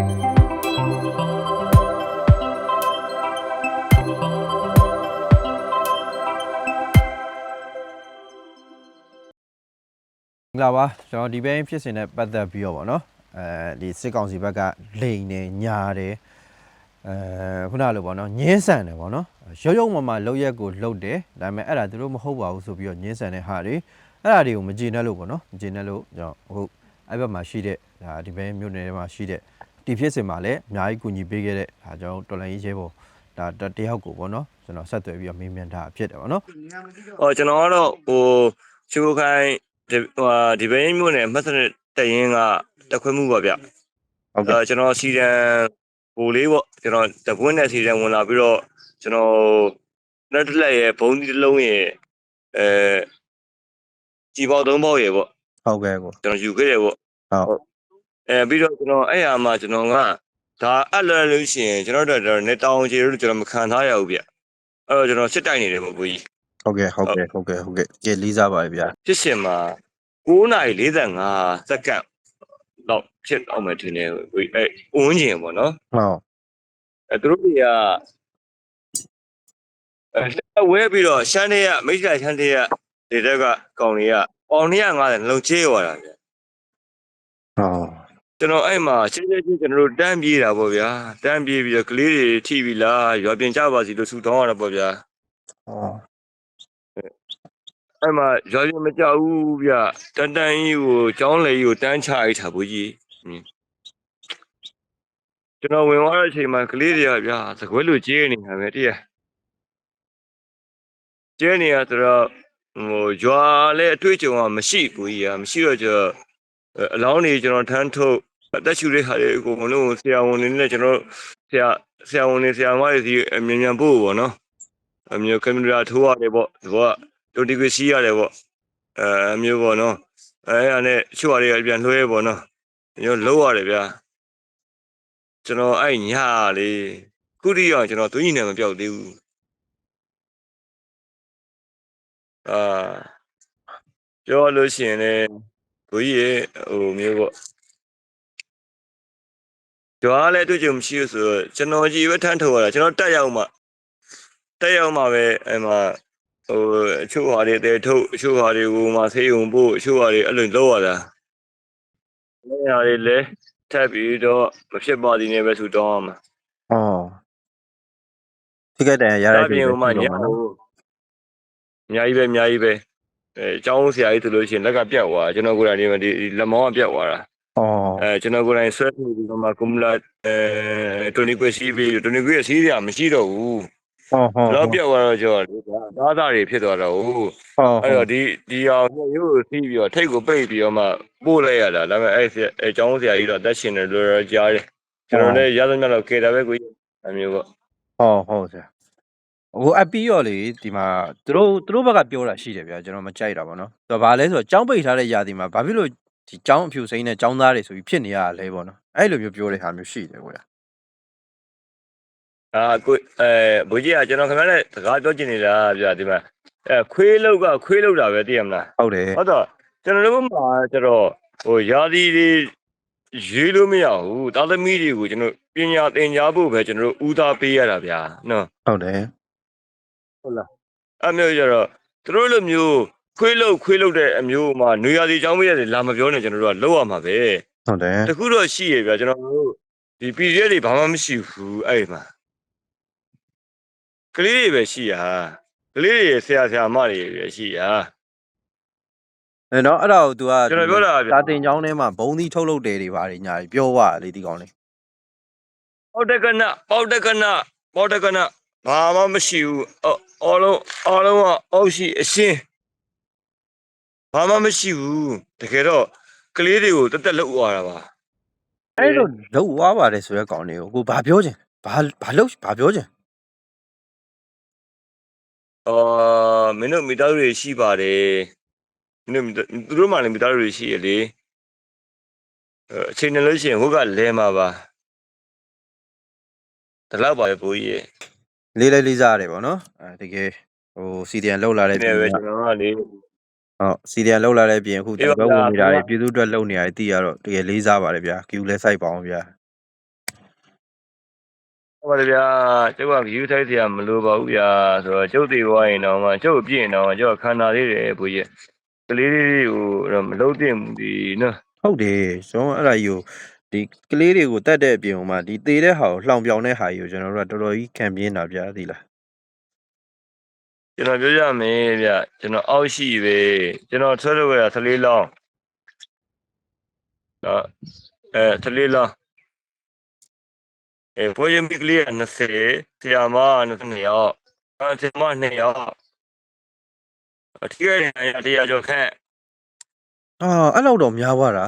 င်္ဂလာပါကျွန်တော်ဒီဘက်ဖြစ်စဉ်နဲ့ပတ်သက်ပြီးတော့ဗောနော်အဲဒီစစ်ကောင်စီဘက်ကလိန်နေညာတယ်အဲခုနလိုဗောနော်ညင်းဆန်တယ်ဗောနော်ရုပ်ရုပ်မမလောက်ရက်ကိုလှုပ်တယ်ဒါပေမဲ့အဲ့ဒါသူတို့မဟုတ်ပါဘူးဆိုပြီးတော့ညင်းဆန်တဲ့ဟာတွေအဲ့ဒါတွေကိုမကျေနပ်လို့ဗောနော်မကျေနပ်လို့ကျွန်တော်ဟုတ်အဲ့ဘက်မှာရှိတဲ့ဒါဒီဘက်မြို့နယ်ထဲမှာရှိတဲ့ ဒီဖြစ်စဉ်မှာလည်းအများကြီးကူညီပေးခဲ့တဲ့ဒါကျွန်တော်တော်လိုင်းရေးရဲဘော်ဒါတယောက်ကိုဗောနော်ကျွန်တော်ဆက်သွယ်ပြီးတော့မေးမြန်းတာဖြစ်တယ်ဗောနော်။အော်ကျွန်တော်ကတော့ဟိုချူခိုင်ဒီဟိုဟာဒီဘင်းမျိုးနဲ့မတ်စနစ်တရင်ကတက်ခွင့်မှုပါဗျ။ဟုတ်ကဲ့အဲကျွန်တော်စီတန်ဟိုလေးပေါ့ကျွန်တော်တပွင့်နဲ့စီတန်ဝင်လာပြီးတော့ကျွန်တော်လက်တစ်လက်ရဲ့ဘုံဒီတစ်လုံးရဲ့အဲကြီးပေါက်သုံးပေါက်ရဲ့ပေါ့ဟုတ်ကဲ့ကိုကျွန်တော်ယူခဲ့တယ်ပေါ့ဟုတ် အဲပြီးတော့ကျွန်တော်အဲ့ဟာမှာကျွန်တော်ကဒါအပ်လွယ်လို့ရှိရင်ကျွန်တော်တို့တော့နေတောင်းချေလို့ကျွန်တော်မခံထားရဘူးဗျအဲ့တော့ကျွန်တော်စစ်တိုက်နေတယ်ပေါ့ကိုကြီးဟုတ်ကဲ့ဟုတ်ကဲ့ဟုတ်ကဲ့ဟုတ်ကဲ့ကျေလေးစားပါဗျာဖြစ်ရှင်မှာ9:45စက္ကန့်တော့ဖြစ်အောင်မယ်ထင်တယ်ကိုကြီးအဲဝန်းကျင်ပေါ့နော်ဟုတ်အဲသူတို့တွေကအဲဝဲပြီးတော့ရှမ်းတွေကမိတ်ဆွေရှမ်းတွေကဒေတက်ကကောင်တွေကပေါင်250လုံးချေးသွားတာဗျဟုတ် ကျွန်တော်အဲ့မှာချင်းချင်းချင်းကျွန်တော်တို့တန်းပြေးတာပေါ့ဗျာတန်းပြေးပြီးတော့ကလေးတွေထိပြီလားရွာပြင်ကြပါစီလို့ဆူတောင်းရတာပေါ့ဗျာဟုတ်အဲ့မှာရွာပြင်မကြောက်ဘူးဗျတန်တန်ကြီးကိုကျောင်းလေကြီးကိုတန်းချအိတ်တာဘူးကြီးဟင်းကျွန်တော်ဝင်သွားတဲ့အချိန်မှာကလေးတွေကဗျာသကွဲလိုကြေးနေတာပဲတည်းကြေးနေရဆိုတော့ဟိုရွာလည်းအတွေ့အကြုံကမရှိဘူးကြီးอ่ะမရှိတော့ကျတော့အလောင်းတွေကျွန်တော်ထမ်းထုတ် အသက်ရှူတဲ့ဟာတွေအကုန်လုံးဆရာဝန်တွေနဲ့ကျွန်တော်ဆရာဆရာဝန်တွေဆရာမတွေစီအမြင်မြန်ပို့ပေါ့နော်အမျိုးကင်မရာထိုးရတယ်ပေါ့ဒီဘောကတိုတီကွစီးရတယ်ပေါ့အဲအမျိုးပေါ့နော်အဲအဲ့ဒါနဲ့ချွတ်ရတယ်ပြန်လွှဲပေါ့နော်ကျွန်တော်လုံးရတယ်ဗျာကျွန်တော်အဲ့ညလေးခုတိအောင်ကျွန်တော်သူကြီးနဲ့မပြောက်သေးဘူးအာပြောလို့ရှိရင်လည်းသူကြီးရဲ့ဟိုမျိုးပေါ့ ကြွားလည်းတွေ့ကြုံမရှိဘူးဆိုတော့ကျွန်တော်ကြီးပဲထမ်းထုတ်ရတာကျွန်တော်တက်ရောက်မှတက်ရောက်မှပဲအဲ့မှာဟိုအချို့ဟာတွေတဲထုတ်အချို့ဟာတွေကိုမှဆေးရုံပို့အချို့ဟာတွေအဲ့လိုလောက်ရတာအဲ့ဟာတွေလည်းထပ်ပြီးတော့မဖြစ်ပါသေးနဲ့ပဲသူတောင်းရမှာဟုတ်ထိခိုက်တယ်ရရဒါတဲ့ပြင်ဟိုမှာညနော်ဟိုအများကြီးပဲအများကြီးပဲအဲအကြောင်းဆရာကြီးဆိုလို့ရှိရင်လက်ကပြတ်သွားတာကျွန်တော်ကိုယ်တိုင်ဒီမှာဒီလက်မောင်းကပြတ်သွားတာ အော်အဲကျွန်တော်ကိုယ်တိုင်ဆွဲပြီးဒီမှာကွန်မလာအဲတိုနီကွက်စီးပြီးတိုနီကွက်စီးရမရှိတော့ဘူးဟုတ်ဟုတ်တော့ပြတ်သွားတော့ကျော်သားသားတွေဖြစ်သွားတော့ဟုတ်ဟုတ်အဲ့တော့ဒီဒီအောင်ညရိုးစီးပြီးတော့ထိတ်ကိုပိတ်ပြီးတော့မှပို့လိုက်ရတာဒါပေမဲ့အဲ့အဲအကြောင်းဆရာကြီးတော့အသက်ရှင်တယ်လို့တော့ကြားတယ်ကျွန်တော်လည်းရသမျှတော့ကေတာပဲကိုကြီးအမျိုးပေါ့ဟုတ်ဟုတ်ဆရာဟိုအပီရောလေဒီမှာသူတို့သူတို့ဘက်ကပြောတာရှိတယ်ဗျာကျွန်တော်မကြိုက်တာဗောနော်သူကဘာလဲဆိုတော့ចောင်းပိတ်ထားတဲ့ຢာဒီမှာဘာဖြစ်လို့ ဒီចောင်းအဖြူစိမ့်နဲ့ចောင်းသားတွေဆိုပြီးဖြစ်နေရတာလဲဗောနော်အဲ့လိုမျိုးပြောတဲ့ဟာမျိုးရှိတယ်ကွာအာကိုအဲဘိုးကြီးကကျွန်တော်ခင်ဗျားနဲ့စကားပြောချင်နေတာဗျာဒီမှာအဲခွေးလောက်ကခွေးလောက်တာပဲသိရမလားဟုတ်တယ်ဟုတ်တော့ကျွန်တော်တို့မှာကျတော့ဟိုယာဒီတွေရေးလို့မရဘူးတာသမီတွေကိုကျွန်တော်ပညာသင်ကြားဖို့ပဲကျွန်တော်တို့ဦးစားပေးရတာဗျာနော်ဟုတ်တယ်အဲ့မျိုးကျတော့သူတို့လိုမျိုး ခွေးလောက်ခွေးလောက်တဲ့အမျိုးမှာနွေရာသီအကြောင်းမရတယ်လာမပြောနဲ့ကျွန်တော်တို့ကလောက်ရမှာပဲဟုတ်တယ်တခုတော့ရှိရဗျာကျွန်တော်တို့ဒီ PDF တွေဘာမှမရှိဘူးအဲ့ဒီမှာကလေးတွေပဲရှိရကလေးတွေဆရာဆရာမတွေပဲရှိရအဲ့တော့အဲ့ဒါကို तू ကကျွန်တော်ပြောတာဗျာစာတင်ကျောင်းထဲမှာဘုံသီးထုတ်လုပ်တယ်တွေပါတွေညာကြီးပြောသွားတယ်လေဒီကောင်လေးပေါတကနပေါတကနပေါတကနဘာမှမရှိဘူးအော်အားလုံးအားလုံးကအောက်ရှိအရှင်း ဘာမှမရှိဘူးတကယ်တော့ကလေးတွေကိုတက်တက်လောက်သွားတာပါအဲ့လိုလောက်သွားပါတယ်ဆိုတဲ့ကောင်လေးကိုကိုဘာပြောချင်ဘာဘာလို့ဘာပြောချင်အော်မင်းတို့မိသားစုတွေရှိပါတယ်မင်းတို့မိသားသူတို့မှလည်းမိသားစုတွေရှိရလေအဲ့အချိန်နဲ့လို့ရှိရင်ဟိုကလဲမှာပါတလောက်ပါပဲဘိုးကြီးရဲ့လေးလေးလေးစားရတယ်ဗောနော်အဲတကယ်ဟိုစီဒီယန်လောက်လာတဲ့ဒီပြင်နေ့ပဲကကျွန်တော်ကလေ ဟုတ်စီဒီယန်လောက်လာတဲ့ပြင်အခုအေးဒီပါဘက်ဝင်နေတာဗျာတွေပြည်သူအတွက်လုံနေရတယ်တည်ရတော့တကယ်လေးစားပါတယ်ဗျာကျူလဲစိုက်ပါအောင်ဗျာဟုတ်ပါလေဗျာကျုပ်က view ထိုက်စရာမလိုပါဘူးဗျာဆိုတော့ကျုပ်တည်သွားရင်တော့မှကျုပ်ပြည့်ရင်တော့မှကျုပ်ကခန္ဓာလေးတယ်ဘိုးကြီးကလေးလေးကိုတော့မလုံးတင်ဘူးဒီနော်ဟုတ်တယ်ကျွန်တော်အဲ့ဒါကြီးကိုဒီကလေးတွေကိုတတ်တဲ့အပြင်ဟိုမှာဒီသေတဲ့ဟာကိုလှောင်ပြောင်တဲ့ဟာကြီးကိုကျွန်တော်တို့ကတော်တော်ကြီးခံပြင်းတာဗျာသိလား ကျွန်တော်ပြောရမယ်ဗျကျွန်တော်အောက်ရှိပဲကျွန်တော်ဆွဲလို့ရသလေးလောင်းနော်အဲသလေးလောင်းအဲဘွေးရင်မိကလေးက20ဆရာမ22ယောက်အဲဆရာမ2ယောက်အထီးရတဲ့တရားကျော်ခန့်အာအဲ့လောက်တော့များသွားတာ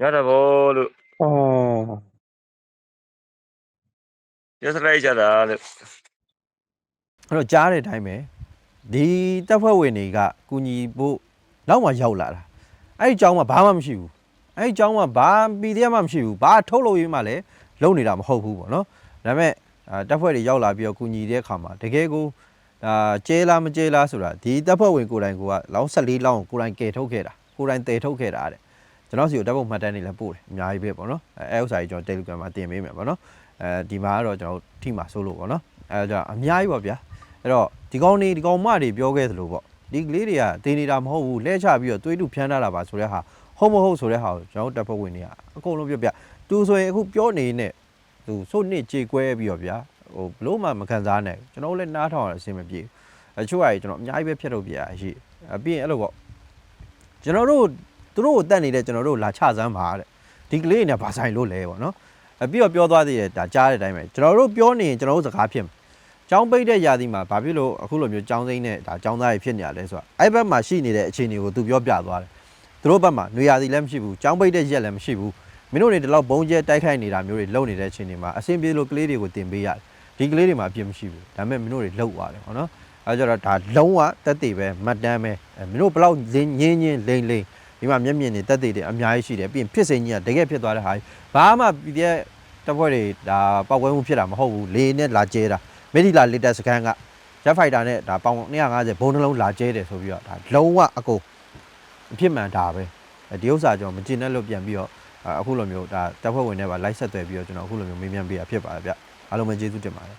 ရတာဘောလို့အော်ရစလိုက်ကြတာလို့ အဲ့တော့ကြားတဲ့အတိုင်းပဲဒီတပ်ဖွဲ့ဝင်တွေကကုညီဖို့နောက်မှရောက်လာတာအဲ့ဒီအကြောင်းမှာဘာမှမရှိဘူးအဲ့ဒီအကြောင်းမှာဘာ PDF မှမရှိဘူးဘာထုတ်လို့ရေးမှလည်းလုံနေတာမဟုတ်ဘူးပေါ့နော်ဒါပေမဲ့အာတပ်ဖွဲ့တွေရောက်လာပြီးတော့ကုညီတဲ့အခါမှာတကယ်ကိုအာကျဲလားမကျဲလားဆိုတာဒီတပ်ဖွဲ့ဝင်ကိုယ်တိုင်ကလောင်း14လောင်းကိုကိုယ်တိုင်ကယ်ထုတ်ခဲ့တာကိုယ်တိုင်တည်ထုတ်ခဲ့တာတဲ့ကျွန်တော်စီကိုတပ်ပုံမှတ်တမ်းတွေလည်းပို့တယ်အများကြီးပဲပေါ့နော်အဲအဲဥစ္စာကြီးကျွန်တော် Telegram မှာတင်ပေးမယ်ပေါ့နော်အဲဒီမှာကတော့ကျွန်တော်ထိမှာစိုးလို့ပေါ့နော်အဲဒါကြောင့်အများကြီးပေါ့ဗျာ အဲ့တော့ဒီကောင်နေဒီကောင်မတွေပြောခဲ့သလိုပေါ့ဒီကလေးတွေကတင်နေတာမဟုတ်ဘူးလဲချပြီးတော့သွေးတူဖျန်းထားတာပါဆိုတဲ့ဟာဟုတ်မဟုတ်ဆိုတဲ့ဟာကိုကျွန်တော်တို့တပ်ဖွဲ့ဝင်တွေကအကုန်လုံးပြောပြသူဆိုရင်အခုပြောနေနဲ့သူစုနှစ်ကြေကွဲပြီးတော့ဗျာဟိုဘလို့မှမခံစားနိုင်ဘူးကျွန်တော်တို့လည်းနားထောင်ရအဆင်မပြေဘူးအချို့အရာကြီးကျွန်တော်အများကြီးပဲဖြတ်ထုတ်ပြရရှိအပြီးရင်အဲ့လိုပေါ့ကျွန်တော်တို့သူတို့ကိုတတ်နေတဲ့ကျွန်တော်တို့လာချစမ်းပါတဲ့ဒီကလေးတွေနဲ့ဗာဆိုင်လို့လဲပေါ့နော်အပြီးတော့ပြောသွားသေးတယ်ဒါကြားတဲ့အတိုင်းပဲကျွန်တော်တို့ပြောနေရင်ကျွန်တော်တို့စကားဖြစ်မှာ ကျောင်းပိတ်တဲ့ຢာဒီမှာဘာဖြစ်လို့အခုလိုမျိုးကျောင်းစိမ့်နဲ့ဒါကျောင်းသားတွေဖြစ်နေရလဲဆိုတော့အဲ့ဘက်မှာရှိနေတဲ့အခြေအနေကိုသူပြောပြသွားတယ်သူတို့ဘက်မှာနေရာစီလည်းမရှိဘူးကျောင်းပိတ်တဲ့ရက်လည်းမရှိဘူးမင်းတို့တွေဒီလောက်ဘုံကျဲတိုက်ခိုက်နေတာမျိုးတွေလုပ်နေတဲ့အချိန်တွေမှာအဆင်ပြေလို့ကလေးတွေကိုတင်ပေးရတယ်ဒီကလေးတွေမှာအပြစ်မရှိဘူးဒါပေမဲ့မင်းတို့တွေလှုပ်သွားတယ်ဟောနော်အဲကြတော့ဒါလုံးဝတက်တည်ပဲမတ်တမ်းပဲမင်းတို့ဘလောက်ငင်းငင်းလိမ့်လိမ့်ဒီမှာမျက်မြင်တွေတက်တည်တယ်အများကြီးရှိတယ်ပြီးရင်ဖြစ်စဉ်ကြီးကတကယ်ဖြစ်သွားတဲ့ဟာကြီးဘာမှပြည်တဲ့တပ်ဖွဲ့တွေဒါပောက်ကွဲမှုဖြစ်တာမဟုတ်ဘူးလေနဲ့လာကျဲတာ မေဒီလာလီတက်စကန်ကဂျက်ဖိုက်တာနဲ့ဒါပေါင်250ဘုံနှလုံးလာကျဲတယ်ဆိုပြီးတော့ဒါလုံးဝအကုန်အဖြစ်မှန်ဒါပဲအဲဒီဥစ္စာကျွန်တော်မကျင်တဲ့လို့ပြန်ပြီးတော့အာအခုလိုမျိုးဒါတပ်ဖွဲ့ဝင်တွေပါလိုက်ဆက်သွယ်ပြီးတော့ကျွန်တော်အခုလိုမျိုးမေးမြန်းပေးတာဖြစ်ပါတယ်ဗျအားလုံးပဲကျေးဇူးတင်ပါတယ်